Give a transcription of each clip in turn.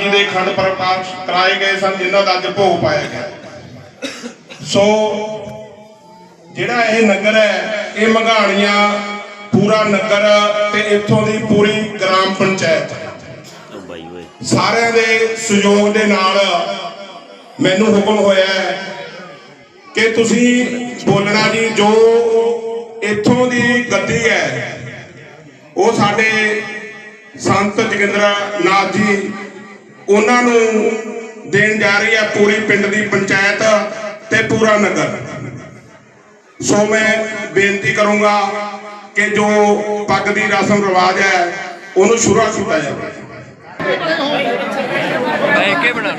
ਜੀ ਦੇ ਖੰਡ ਪ੍ਰਕਾਸ਼ ਕਰਾਏ ਗਏ ਸਨ, ਜਿਨ੍ਹਾਂ ਦਾ ਅੱਜ ਭੋਗ ਪਾਇਆ ਗਿਆ। ਸੋ ਜਿਹੜਾ ਇਹ ਨਗਰ ਹੈ, ਇਹ ਮੰਗਾਣੀਆਂ, ਪੂਰਾ ਨਗਰ ਤੇ ਇੱਥੋਂ ਦੀ ਪੂਰੀ ਗ੍ਰਾਮ ਪੰਚਾਇਤ। ਸਾਰਿਆਂ ਦੇ ਸਹਿਯੋਗ ਦੇ ਨਾਲ ਮੈਨੂੰ ਹੁਕਮ ਹੋਇਆ ਕਿ ਤੁਸੀਂ ਬੋਲਣਾ ਜੀ, ਜੋ ਇੱਥੋਂ ਦੀ ਗੱਦੀ ਹੈ, ਉਹ ਸਾਡੇ ਸੰਤ ਜਗਿੰਦਰ ਨਾਥ ਜੀ ਉਹਨਾਂ ਨੂੰ ਦੇਣ ਜਾ ਰਹੀ ਹੈ ਪੂਰੀ ਪਿੰਡ ਦੀ ਪੰਚਾਇਤ ਤੇ ਪੂਰਾ ਨਗਰ। ਸੋ ਮੈਂ ਬੇਨਤੀ ਕਰੂੰਗਾ ਕਿ ਜੋ ਪੱਗ ਦੀ ਰਸਮ ਰਿਵਾਜ ਹੈ ਉਹਨੂੰ ਸ਼ੁਰੂ ਕੀਤਾ ਜਾਵੇ। ਬਣਾ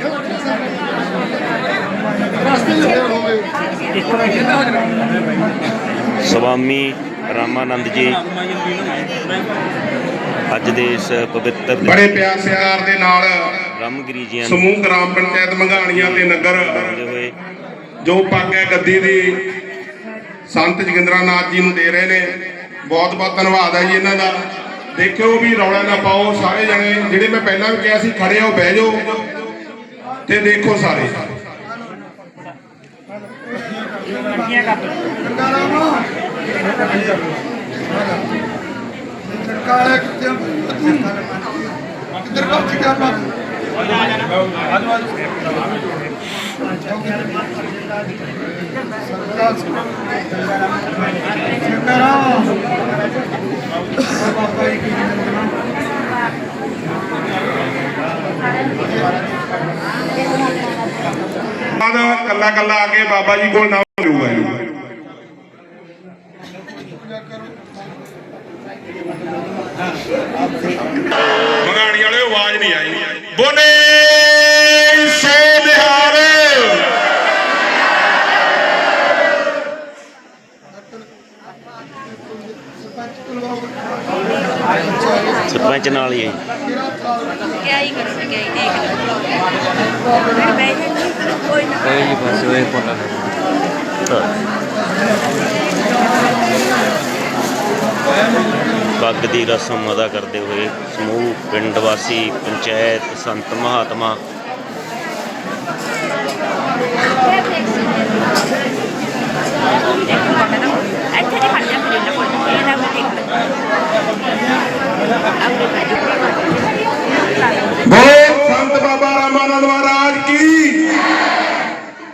ਸਵਾਮੀ ਰਾਮਾਨੰਦ ਜੀ ਅੱਜ ਦੇ ਇਸ ਪਵਿੱਤਰ ਬੜੇ ਪਿਆਰ ਪਿਆਰ ਦੇ ਨਾਲ ਰਾਮਗਿਰੀ ਨੂੰ ਸਮੂਹ ਗ੍ਰਾਮ ਪੰਚਾਇਤ ਮੰਗਾਣੀਆਂ ਤੇ ਨਗਰ ਜੋ ਪੱਗ ਹੈ ਗੱਦੀ ਦੀ ਸੰਤ ਜਗਿੰਦਰਾ ਨਾਥ ਜੀ ਨੂੰ ਦੇ ਰਹੇ ਨੇ। ਬਹੁਤ ਬਹੁਤ ਧੰਨਵਾਦ ਹੈ ਜੀ ਇਹਨਾਂ ਦਾ। ਦੇਖਿਓ ਵੀ ਰੌਲਾ ਨਾ ਪਾਓ ਸਾਰੇ ਜਣੇ ਜਿਹੜੇ ਮੈਂ ਪਹਿਲਾਂ ਵੀ ਕਿਹਾ ਸੀ ਖੜੇ ਹੋ ਬਹਿ ਜਾਓ ਤੇ ਦੇਖੋ ਸਾਰੇ। ਕਾਲੇ ਕਿੱਥੇ ਕਿੱਧਰ ਕਰ ਚੁੱਕਿਆ ਬਾਤ ਬਾਅਦ ਕੱਲਾ ਕੱਲਾ ਆ ਕੇ ਬਾਬਾ ਜੀ ਕੋਲ ਨਾਮ ਲਊਗਾ ਜੀ। ਮੰਗਾਣੀ ਵਾਲੇ ਆਵਾਜ਼ ਨਹੀਂ ਆਈ। ਬੋਨੇ ਸਰਪੰਚ ਨਾਲ ਹੀ ਹੈ ਹੀ ਕਰ ਸਕਿਆ ਇਹ ਦੇਖ ਲਓ ਕੋਈ ਨਾ। ਕੋਈ ਬਸ ਉਹ ਇੱਕ ਕੋਨਾ ਹੈ। पग की रस्म अदा करते हुए समूह पिंड वासी पंचायत संत महात्मा बाबा रामानंद महाराज की।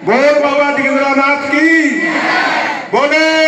बोल बाबा जगेंद्रनाथ की। बोले।